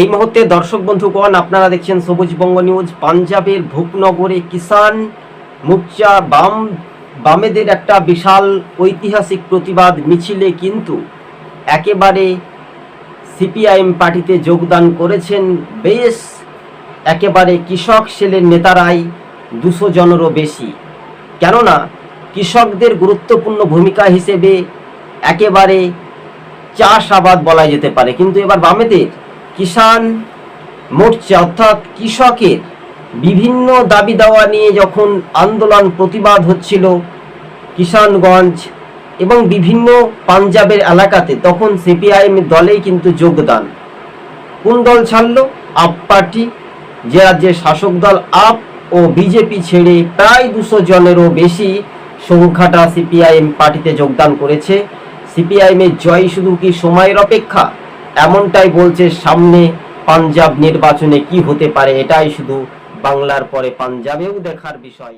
এই মুহূর্তে দর্শক বন্ধুগণ আপনারা দেখছেন সবুজ বঙ্গ নিউজ, পাঞ্জাবের ভূপনগরে কিষান মোর্চা বাম, বামেদের একটা বিশাল ঐতিহাসিক প্রতিবাদ মিছিলে কিন্তু একেবারে সিপিআইএম পার্টিতে যোগদান করেছেন বেশ একেবারে কৃষক সেলের নেতারাই দুশো জনেরও বেশি। কেননা কৃষকদের গুরুত্বপূর্ণ ভূমিকা হিসেবে একেবারে চাষ আবাদ বলা যেতে পারে। কিন্তু এবার বামেদের কিষান মোর্চা অর্থাৎ কৃষকের বিভিন্ন দাবি দাওয়া নিয়ে যখন আন্দোলন প্রতিবাদ হচ্ছিল কিষানগঞ্জ এবং বিভিন্ন পাঞ্জাবের এলাকাতে, তখন সিপিআইএম দলেই কিন্তু যোগদান। কোন দল ছাড়ল? আপ পার্টি। যে রাজ্যের শাসক দল আপ ও বিজেপি ছেড়ে প্রায় দুশো জনেরও বেশি সংখ্যাটা সিপিআইএম পার্টিতে যোগদান করেছে। সিপিআইএমের জয় শুধু কি সময়ের অপেক্ষা? এমনটাই বলছে সামনে পাঞ্জাব নির্বাচনে কি হতে পারে, এটাই শুধু বাংলার পরে পাঞ্জাবেও দেখার বিষয়।